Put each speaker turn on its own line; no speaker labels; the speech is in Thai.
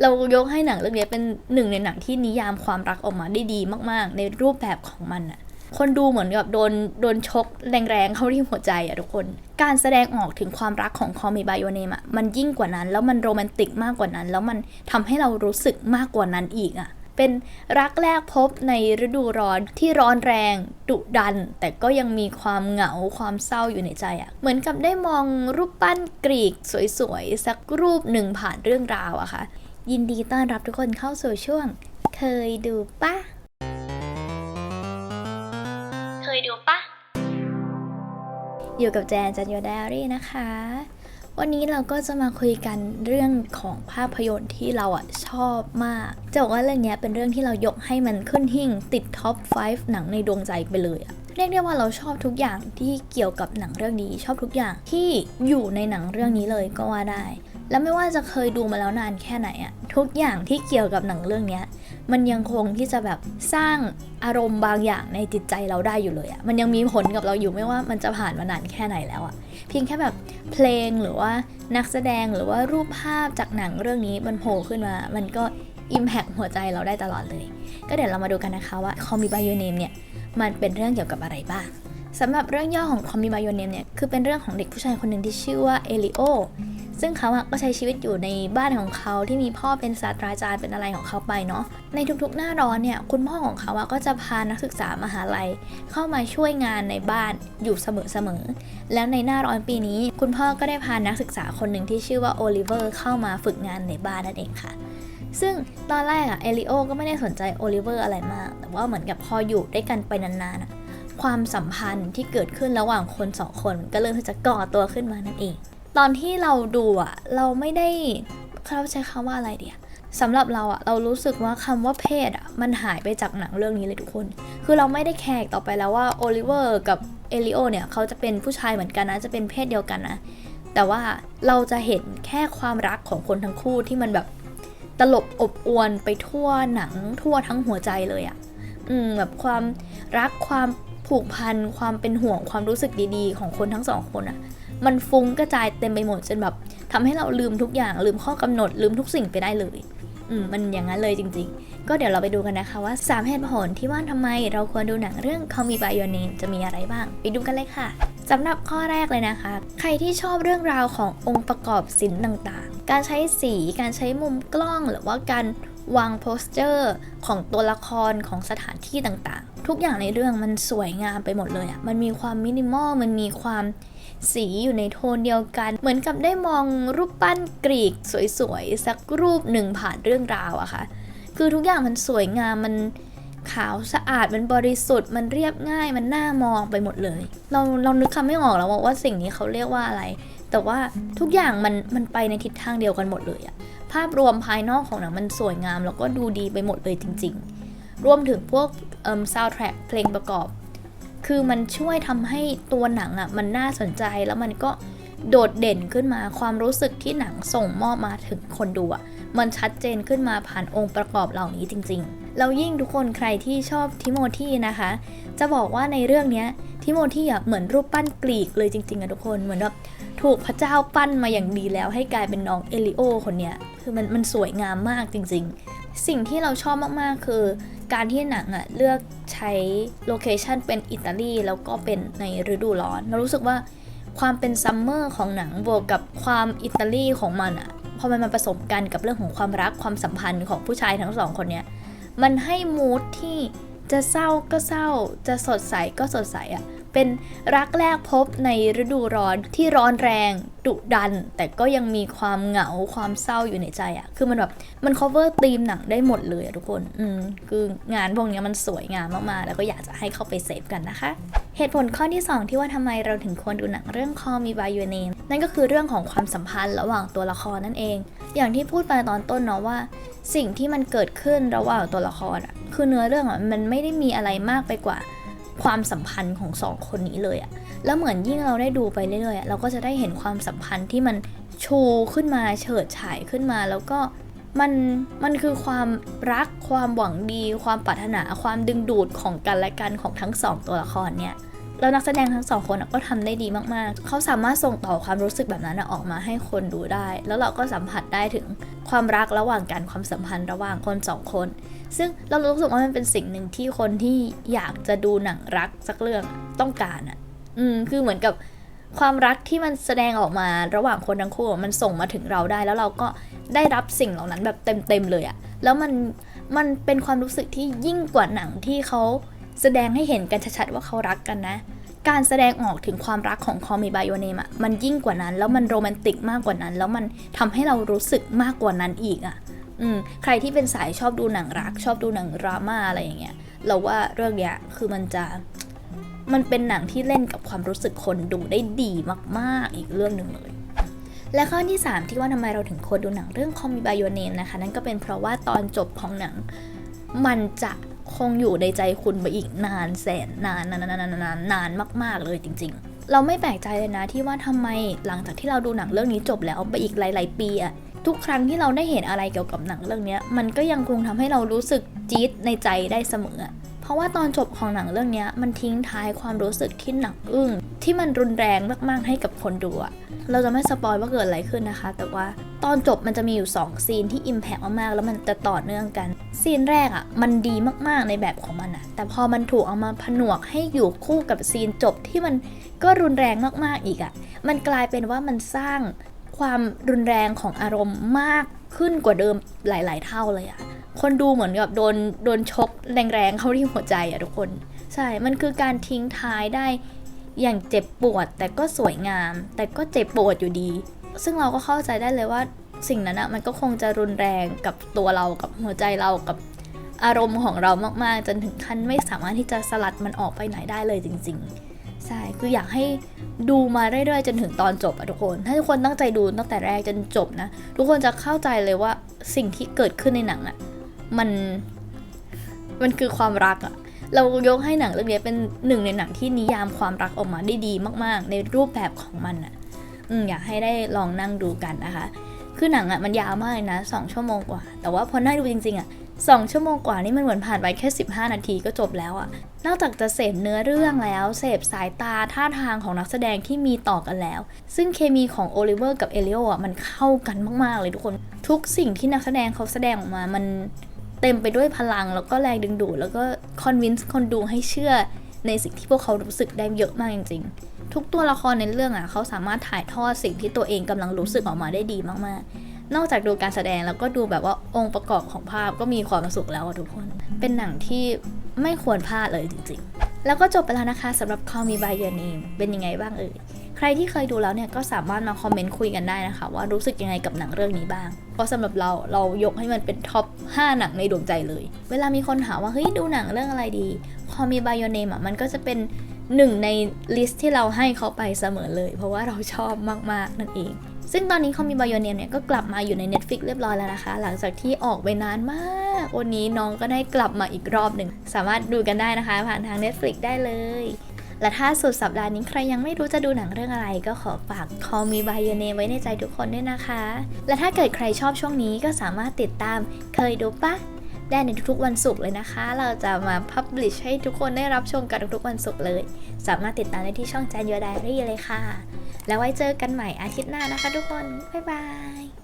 เรายกให้หนังเรื่องนี้เป็นหนึ่งในหนังที่นิยามความรักออกมาได้ดีมาก ๆ ในรูปแบบของมันอะคนดูเหมือนกับโดนโดนชกแรงๆเข้าที่หัวใจอะทุกคน การแสดงออกถึงความรักของคอมีบายโอเนมอะมันยิ่งกว่านั้น แล้วมันโรแมนติกมากกว่านั้น แล้วมันทำให้เรารู้สึกมากกว่านั้นอีกอะเป็นรักแรกพบในฤดูร้อนที่ร้อนแรงดุดัน แต่ก็ยังมีความเหงาความเศร้าอยู่ในใจอะเหมือนกับได้มองรูปปั้นกรีกสวยๆ สักรูปหนึ่งผ่านเรื่องราวอะค่ะ ยินดีต้อนรับทุกคนเข้าสู่ช่วง เคยดูปะเคยดูปะอยู่กับแจนจันโยไดอารี่นะคะ วันนี้เราก็จะมาคุยกันเรื่องของภาพยนตร์ที่เราอะชอบมาก จะบอกว่าเรื่องเนี้ยเป็นเรื่องที่เรายกให้มันขึ้นหิ่งติดท็อป 5 หนังในดวงใจไปเลยอะ เรียกได้ว่าเราชอบทุกอย่างที่เกี่ยวกับหนังเรื่องนี้ ชอบทุกอย่างที่อยู่ในหนังเรื่องนี้เลยก็ว่าได้ แล้วไม่ว่าจะเคยดูมาแล้วนานแค่ไหนอะทุกอย่างที่เกี่ยวกับหนังเรื่องนี้มันยังคงที่จะแบบสร้างอารมณ์บางอย่างในจิตใจเราได้อยู่เลยอะมันยังมีผลกับเราอยู่ไม่ว่ามันจะผ่านมานานแค่ไหนแล้วอะเพียงแค่แบบเพลงหรือว่านักแสดงหรือว่ารูปภาพจากหนังเรื่องนี้มันโผล่ขึ้นมา มันก็อิมแพกหัวใจเราได้ตลอดเลย ก็เดี๋ยวเรามาดูกันนะคะว่า Call Me By Your Name เนี่ย มันเป็นเรื่องเกี่ยวกับอะไรบ้างสำหรับเรื่องย่อของ Call Me By Your Name เนี่ยคือเป็นเรื่องของเด็กผู้ชายคนหนึ่งที่ชื่อว่าเอลิโอซึ่งเขาอะก็ใช้ชีวิตอยู่ในบ้านของเขาที่มีพ่อเป็นศาสตราจารย์เป็นอะไรของเขาไปเนาะในทุกๆหน้าร้อนเนี่ยคุณพ่อของเขาอะก็จะพานักศึกษามหาลัย เข้ามาช่วยงานในบ้านอยู่เสมอๆแล้วในหน้าร้อนปีนี้ คุณพ่อก็ได้พานักศึกษาคนหนึ่งที่ชื่อว่าโอลิเวอร์เข้ามาฝึกงานในบ้านนั่นเองค่ะ ซึ่งตอนแรกอะเอลิโอก็ไม่ได้สนใจโอลิเวอร์อะไรมาก แต่ว่าเหมือนกับพออยู่ด้วยกันไปนานๆอะความสัมพันธ์ที่เกิดขึ้นระหว่างคนสองคนก็เริ่มที่จะก่อตัวขึ้นมานั่นเอง ตอนที่เราดูอะเราไม่ได้เขาใช้คำว่าอะไรเดียสำหรับเราอะเรารู้สึกว่าคำว่าเพศอะมันหายไปจากหนังเรื่องนี้เลยทุกคน คือเราไม่ได้แคร์ต่อไปแล้วว่าโอลิเวอร์กับเอลิโอเนี่ยเขาจะเป็นผู้ชายเหมือนกันนะจะเป็นเพศเดียวกันนะ แต่ว่าเราจะเห็นแค่ความรักของคนทั้งคู่ที่มันแบบ ตลบอบอวนไปทั่วหนังทั่วทั้งหัวใจเลยอะอืมแบบความรักความผูกพันความเป็นห่วงความรู้สึกดีๆ ของคนทั้งสองคนอะมันฟุ้งกระจายเต็มไปหมดจนแบบทำให้เราลืมทุกอย่างลืมข้อกำหนดลืมทุกสิ่งไปได้เลยอืมมันอย่างนั้นเลยจริง ๆ ก็เดี๋ยวเราไปดูกันนะคะว่า 3 เหตุผลที่ว่าทำไมเราควรดูหนังเรื่อง Call Me By Your Name จะมีอะไรบ้าง ไปดูกันเลยค่ะ สำหรับข้อแรกเลยนะคะ ใครที่ชอบเรื่องราวขององค์ประกอบศิลป์ต่างๆ การใช้สี การใช้มุมกล้อง หรือว่าการวางโพสเจอร์ของตัวละครของสถานที่ต่างๆ ทุกอย่างในเรื่องมันสวยงามไปหมดเลยอะ่ะ มันมีความมินิมอล มันมีความสีอยู่ในโทนเดียวกัน เหมือนกับได้มองรูปปั้นกรีกสวยๆ สักรูปหนึ่งผ่านเรื่องราวอะค่ะ คือทุกอย่างมันสวยงาม มัน ขาวสะอาดมันบริสุทธิ์ มันเรียบง่ายมันน่ามองไปหมดเลย เราเรานึกคำไม่ออกแล้วว่าว่าสิ่งนี้เขาเรียกว่าอะไร แต่ว่าทุกอย่างมันมันไปในทิศทางเดียวกันหมดเลยอะภาพรวมภายนอกของหนังมันสวยงาม แล้วก็ดูดีไปหมดเลยจริง ๆ รวมถึงพวกเอ่อซาวด์แทร็กเพลงประกอบ คือมันช่วยทำให้ตัวหนังอะ่ะมันน่าสนใจแล้วมันก็โดดเด่นขึ้นมาความรู้สึกที่หนังส่งมอบมาถึงคนดูอะมันชัดเจนขึ้นมาผ่านองค์ประกอบเหล่านี้จริง ๆ แล้วยิ่งทุกคนใครที่ชอบทิโมธีนะคะ จะบอกว่าในเรื่องนี้ทิโมธีอะเหมือนรูปปั้นกรีกเลยจริงๆอะทุกคนเหมือนแบบถูกพระเจ้าปั้นมาอย่างดีแล้วให้กลายเป็นน้องเอลิโอคนเนี้ยคือมันมันสวยงามมากจริง ๆ สิ่งที่เราชอบมากๆคือ การที่หนังอะเลือกใช้โลเคชันเป็นอิตาลีแล้วก็เป็นในฤดูร้อน เรารู้สึกว่าความเป็นซัมเมอร์ของหนังบวกกับความอิตาลีของมันอะพอมันมาผสมกันกับเรื่องของความรักความสัมพันธ์ของผู้ชายทั้งสองคนเนี้ย มันให้มูทที่จะเศร้าก็เศร้า จะสดใสก็สดใสอะ เป็นรักแรกพบในฤดูร้อนที่ร้อนแรงดุดัน แต่ก็ยังมีความเหงาความเศร้าอยู่ในใจอะคือมันแบบมัน cover ธีมหนังได้หมดเลยอะทุกคนอืมคืองานพวกนี้มันสวยงามมากๆ แล้วก็อยากจะให้เข้าไปเสพกันนะคะเหตุผลข้อที่ 2 ที่ว่าทำไมเราถึงควรดูหนังเรื่อง Call Me By Your Name นั่นก็คือเรื่องของความสัมพันธ์ระหว่างตัวละครนั่นเอง อย่างที่พูดไปตอนต้นเนาะว่า สิ่งที่มันเกิดขึ้นระหว่างตัวละครอะคือเนื้อเรื่องอะมันไม่ได้มีอะไรมากไปกว่า ความสัมพันธ์ของสองคนนี้เลยอะแล้วเหมือนยิ่งเราได้ดูไปเรื่อยๆอะเราก็จะได้เห็นความสัมพันธ์ที่มันชูขึ้นมาเฉิดฉายขึ้นมาแล้วก็มันมันคือความรักความหวังดี ความปรารถนาความดึงดูดของกันและกันของทั้งสองตัวละครเนี่ยแล้วนักแสดงทั้งสองคนก็ทำได้ดีมากๆ เขาสามารถส่งต่อความรู้สึกแบบนั้นออกมาให้คนดูได้ แล้วเราก็สัมผัสได้ถึง ความรักระหว่างกันความสัมพันธ์ระหว่างคนสองคน ซึ่งเรารู้สึกว่ามันเป็นสิ่งหนึ่งที่คนที่อยากจะดูหนังรักสักเรื่องต้องการอะ อืมคือเหมือนกับความรักที่มันแสดงออกมาระหว่างคนทั้งคู่มันส่งมาถึงเราได้ แล้วเราก็ได้รับสิ่งเหล่านั้นแบบเต็มๆเลยอะแล้วมันมันเป็นความรู้สึกที่ยิ่งกว่าหนังที่เขาแสดงให้เห็นกันชัดๆว่าเขารักกันนะ การแสดงออกถึงความรักของคอมีบายโอเนมอะมันยิ่งกว่านั้น แล้วมันโรแมนติกมากกว่านั้น แล้วมันทำให้เรารู้สึกมากกว่านั้นอีกอะอืมใครที่เป็นสายชอบดูหนังรัก ชอบดูหนังดราม่าอะไรอย่างเงี้ยเราว่าเรื่องเนี้ยคือมันจะมันเป็นหนังที่เล่นกับความรู้สึกคนดูได้ดีมากๆ อีกเรื่องหนึ่งเลย และข้อที่ 3 ที่ว่าทำไมเราถึงควรดูหนังเรื่องคอมมีบายโอเนมนะคะ นั่นก็เป็นเพราะว่าตอนจบของหนังมันจะ คงอยู่ในใจคุณไปอีกนานแสนนานนานนานนานนานนานมากๆเลยจริง ๆ เราไม่แปลกใจเลยนะที่ว่าทำไมหลังจากที่เราดูหนังเรื่องนี้จบแล้วไปอีกหลาย ๆ ปีอะทุกครั้งที่เราได้เห็นอะไรเกี่ยวกับหนังเรื่องเนี้ยมันก็ยังคงทำให้เรารู้สึกจี๊ดในใจได้เสมอ เพราะว่าตอนจบของหนังเรื่องเนี้ยมันทิ้งท้ายความรู้สึกที่หนักอึ้งที่มันรุนแรงมากๆให้กับคนดูอะเราจะไม่สปอยว่าเกิดอะไรขึ้นนะคะ แต่ว่า ตอนจบมันจะมีอยู่ 2 ซีนที่อิมแพกมากๆ แล้วมันจะต่อเนื่องกัน ซีนแรกอะ่ะ มันดีมากๆในแบบของมันอะ่ะ แต่พอมันถูกเอามาผนวกให้อยู่คู่กับซีนจบที่มันก็รุนแรงมากๆอีกอะ่ะ มันกลายเป็นว่ามันสร้างความรุนแรงของอารมณ์มากขึ้นกว่าเดิมหลาย ๆ เท่าเลยอะ่ะ คนดูเหมือนกับโดนโดนชกแรงๆเข้าที่หัวใจอะ่ะทุกคน ใช่ มันคือการทิ้งท้ายได้อย่างเจ็บปวดแต่ก็สวยงาม แต่ก็เจ็บปวดอยู่ดี ซึ่งเราก็เข้าใจได้เลยว่าสิ่งนั้นอะมันก็คงจะรุนแรงกับตัวเรากับหัวใจเรากับอารมณ์ของเรามากๆ จนถึงขั้นไม่สามารถที่จะสลัดมันออกไปไหนได้เลยจริง ๆ ใช่คืออยากให้ดูมาเรื่อยๆ จนถึงตอนจบอะทุกคน ถ้าทุกคนตั้งใจดูตั้งแต่แรกจนจบนะ ทุกคนจะเข้าใจเลยว่าสิ่งที่เกิดขึ้นในหนังอะมันมันคือความรักอะเรายกให้หนังเรื่องนี้เป็นหนึ่งในหนังที่นิยามความรักออกมาได้ดีมาก ๆ ในรูปแบบของมันอะ อืมอยากให้ได้ลองนั่งดูกันนะคะ คือหนังอะมันยาวมากเลยนะสองชั่วโมงกว่า แต่ว่าพอนั่งดูจริงๆอะสองชั่วโมงกว่านี่มันเหมือนผ่านไปแค่ 15 นาทีก็จบแล้วอะนอกจากจะเสพเนื้อเรื่องแล้ว เสพสายตาท่าทางของนักแสดงที่มีต่อกันแล้ว ซึ่งเคมีของโอลิเวอร์กับเอลิโออะมันเข้ากันมากๆเลยทุกคน ทุกสิ่งที่นักแสดงเขาแสดงออกมา มันเต็มไปด้วยพลังแล้วก็แรงดึงดูดแล้วก็คอนวินส์คนดูให้เชื่อในสิ่งที่พวกเขารู้สึกได้เยอะมากจริง ๆ ทุกตัวละครในเรื่องอะเขาสามารถถ่ายทอดสิ่งที่ตัวเองกำลังรู้สึกออกมาได้ดีมากๆ นอกจากดูการแสดงแล้วก็ดูแบบว่าองค์ประกอบของภาพก็มีความสุขแล้วอะทุกคน เป็นหนังที่ไม่ควรพลาดเลยจริง ๆ แล้วก็จบไปแล้วนะคะสำหรับ Call Me by Your Name เป็นยังไงบ้างเอ่ยใครที่เคยดูแล้วเนี่ยก็สามารถมาคอมเมนต์คุยกันได้นะคะ ว่ารู้สึกยังไงกับหนังเรื่องนี้บ้าง เพราะสำหรับเราเรายกให้มันเป็นท็อป 5 หนังในดวงใจเลย เวลามีคนถามว่าเฮ้ยดูหนังเรื่องอะไรดี Call Me by Your Name อะมันก็จะเป็น หนึ่งในลิสต์ที่เราให้เขาไปเสมอเลย เพราะว่าเราชอบมาก ๆ นั่นเอง ซึ่งตอนนี้คอมมีบายเนียเนี่ยก็กลับมาอยู่ใน Netflix เรียบร้อยแล้วนะคะ หลังจากที่ออกไปนานมาก วันนี้น้องก็ได้กลับมาอีกรอบหนึ่ง สามารถดูกันได้นะคะ ผ่านทาง Netflix ได้เลย และถ้าสุดสัปดาห์นี้ใครยังไม่รู้จะดูหนังเรื่องอะไร ก็ขอฝาก Call Me By Your Name ไว้ในใจทุกคนด้วยนะคะ และถ้าเกิดใครชอบช่วงนี้ก็สามารถติดตามเคยดูปะ ได้ในทุกๆวันศุกร์เลยนะคะ เราจะมาพับลิชให้ทุกคนได้รับชมกันทุกๆวันศุกร์เลย สามารถติดตามได้ที่ช่องจันยูไดรี่เลยค่ะ แล้วไว้เจอกันใหม่อาทิตย์หน้านะคะทุกคน บ๊ายบาย